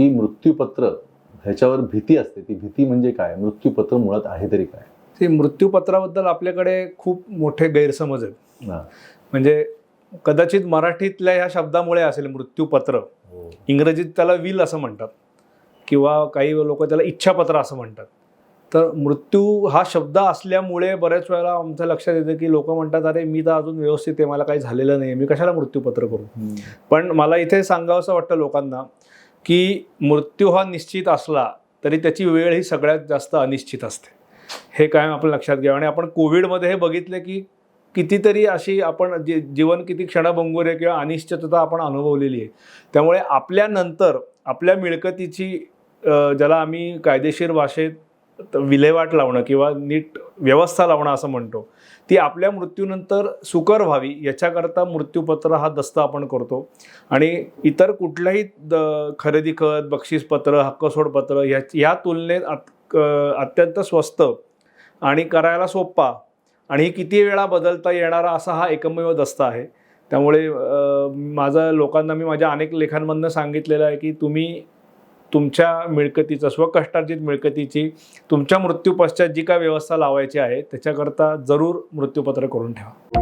की मृत्यूपत्र ह्याच्यावर भीती असते. ती भीती म्हणजे काय? मृत्यूपत्र मुळात आहे तरी काय? ते मृत्यूपत्राबद्दल आपल्याकडे खूप मोठे गैरसमज आहेत. हा. म्हणजे कदाचित मराठीतल्या ह्या शब्दामुळे असेल मृत्यूपत्र. इंग्रजीत त्याला विल असं म्हणतात. किंवा काही लोक त्याला इच्छापत्र असं म्हणतात. तर मृत्यू हा शब्द असल्यामुळे बऱ्याच वेळेला आमच्या लक्षात येतं की लोक म्हणतात अरे मी तर अजून व्यवस्थित आहे. मला काही झालेलं नाही मी कशाला मृत्यूपत्र करू. पण मला इथे सांगावंसं वाटतं लोकांना की मृत्यू हा निश्चित असला तरी त्याची वेळ ही सगळ्यात जास्त अनिश्चित असते. हे कायम आपण लक्षात घ्यावं. आणि आपण कोविडमध्ये हे बघितलं की कितीतरी अशी आपण जी जीवन किती क्षणभंगूर आहे किंवा अनिश्चितता आपण अनुभवलेली आहे. त्यामुळे आपल्यानंतर आपल्या मिळकतीची ज्याला आम्ही कायदेशीर भाषेत विल्हेवाट लावणं किंवा नीट व्यवस्था लावणं असं म्हणतो. ती आपल्या मृत्यूनंतर सुकर व्हावी याच्याकरता मृत्यूपत्र हा दस्त आपण करतो. आणि इतर कुठल्याही द खरेदी खत बक्षीसपत्र हक्कसोडपत्र ह्या ह्या तुलनेत अत- क- अत्यंत स्वस्त आणि करायला सोपा आणि ही किती वेळा बदलता येणारा असा हा एकमेव दस्त आहे. त्यामुळे माझा माझं लोकांना मी माझ्या अनेक लेखांमधनं सांगितलेलं आहे की तुम्ही तुमच्या मिळकतीचं स्वकष्टार्जित मिळकतीची तुमच्या मृत्यूपश्चात जी काय व्यवस्था लावायची आहे त्याच्याकरता जरूर मृत्यूपत्र करून ठेवा.